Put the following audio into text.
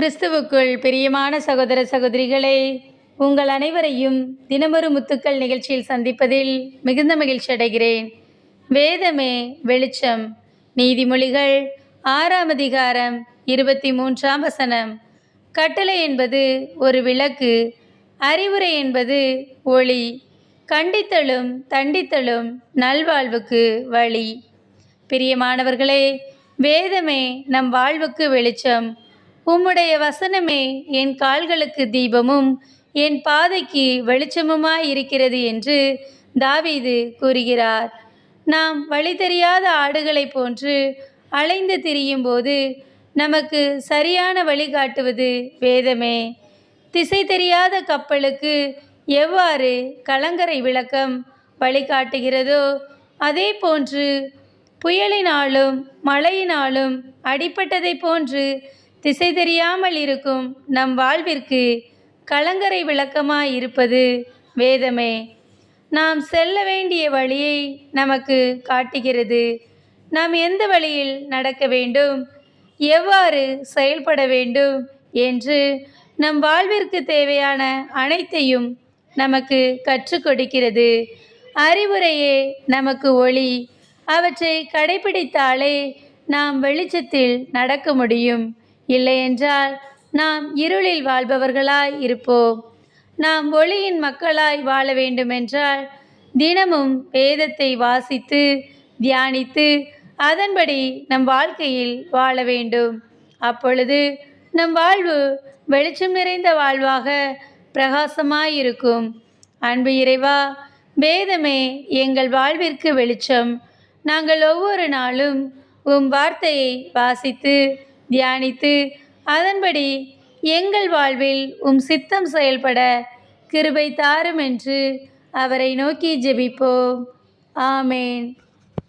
கிறிஸ்துவுக்குள் பிரியமான சகோதர சகோதரிகளே உங்கள் அனைவரையும் தினமொரு முத்துக்கள் நிகழ்ச்சியில் சந்திப்பதில் மிகுந்த மகிழ்ச்சி அடைகிறேன். வேதமே வெளிச்சம். நீதிமொழிகள் ஆறாம் அதிகாரம் இருபத்தி மூன்றாம் வசனம். கட்டளை என்பது ஒரு விளக்கு அறிவுரை என்பது ஒளி. கண்டித்தலும் தண்டித்தலும் நல்வாழ்வுக்கு வழி. பிரியமானவர்களே வேதமே நம் வாழ்வுக்கு வெளிச்சம். உம்முடைய வசனமே என் கால்களுக்கு தீபமும் என் பாதைக்கு வெளிச்சமுமாய் இருக்கிறது என்று தாவீது கூறுகிறார். நாம் வழி தெரியாத ஆடுகளைப் போன்று அலைந்து திரியும்போது நமக்கு சரியான வழிகாட்டுவது வேதமே. திசை தெரியாத கப்பலுக்கு எவ்வாறு கலங்கரை விளக்கம் வழிகாட்டுகிறதோ அதே போன்று புயலினாலும் மழையினாலும் அடிப்பட்டதைப் போன்று திசை தெரியாமல் இருக்கும் நம் வாழ்விற்கு கலங்கரை விளக்கமாய் இருப்பது வேதமே. நாம் செல்ல வேண்டிய வழியை நமக்கு காட்டுகிறது. நாம் எந்த வழியில் நடக்க வேண்டும்? எவ்வாறு செயல்பட வேண்டும்? என்று நம் வாழ்விற்கு தேவையான அனைத்தையும் நமக்கு கற்றுக் கொடுக்கிறது. அறிவுரையே நமக்கு ஒளி. அவற்றை கடைபிடித்தாலே நாம் வெளிச்சத்தில் நடக்க முடியும். இல்லையென்றால் நாம் இருளில் வாழ்பவர்களாய் இருப்போம். நாம் ஒளியின் மக்களாய் வாழ வேண்டுமென்றால் தினமும் வேதத்தை வாசித்து தியானித்து அதன்படி நம் வாழ்க்கையில் வாழ வேண்டும். அப்பொழுது நம் வாழ்வு வெளிச்சம் நிறைந்த வாழ்வாக பிரகாசமாயிருக்கும். அன்பு இறைவா வேதமே எங்கள் வாழ்விற்கு வெளிச்சம். நாங்கள் ஒவ்வொரு நாளும் உம் வார்த்தையை வாசித்து தியானித்து அதன்படி எங்கள் வாழ்வில் உம் சித்தம் செயல்பட கிருபை தாரும் என்று அவரை நோக்கி ஜெபிப்போம். ஆமேன்.